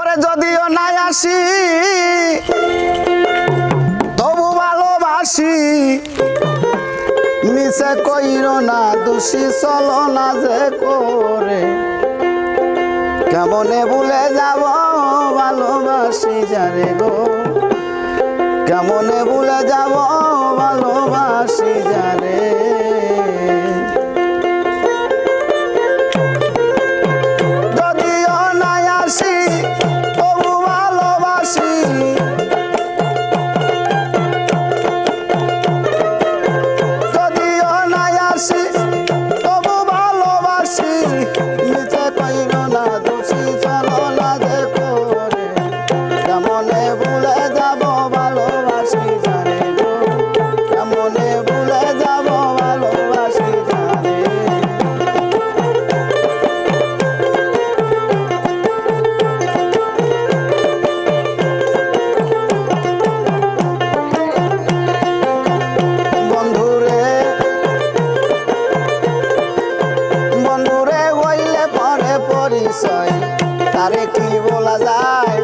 ওরে যদিও নাই আসি, তবু ভালোবাসি। মিছে কইর না, দোষী চলো না যে করে। কেমনে ভুলে যাব ভালোবাসি যারে গো? কেমনে ভুলে যাব ভালোবাসি যারে পরিচয় তারে কি বলা যায়?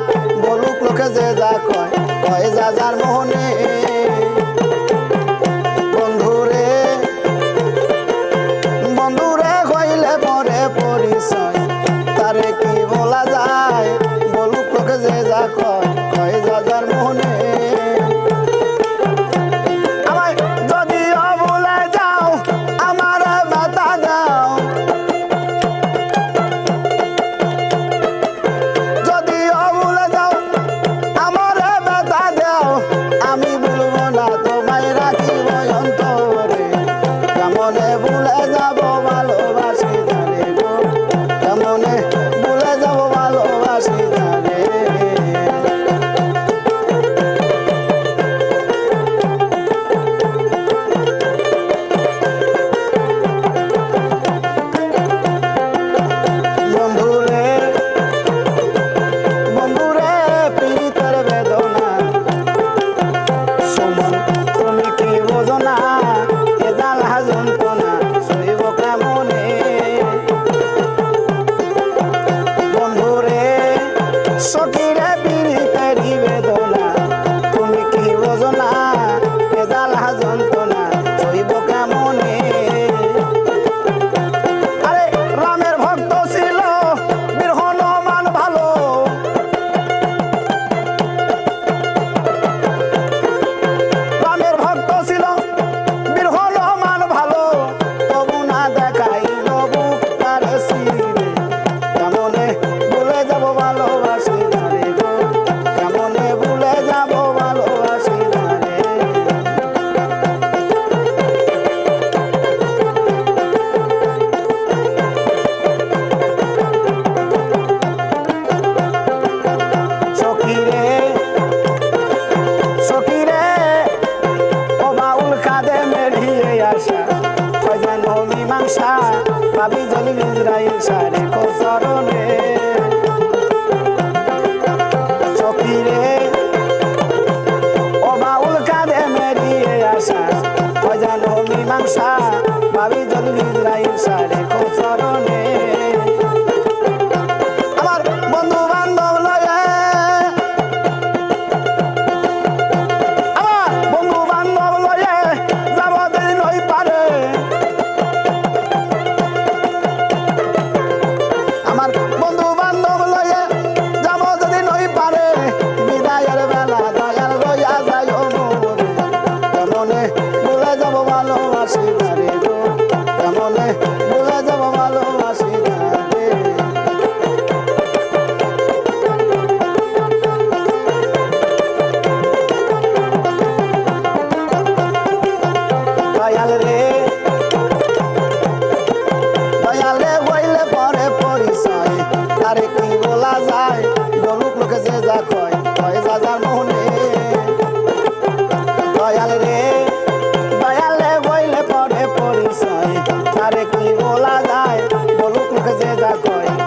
বলুক লোকে যে যা কয় কয় যা যার মোহনে। বন্ধুরে বন্ধুরে হইলে পরে পরিচয়। তারে কি বলা যায়? বলুক লোকে যে যা কয় বীর করিবে নাবি জলি মেজরাইল সারে। হয় সাজার মোহনে দয়াল রে, দয়ালে বইলে পরে পরিচয়। তারে কি বলা যায়? বলুক মুখে যে যা কয়।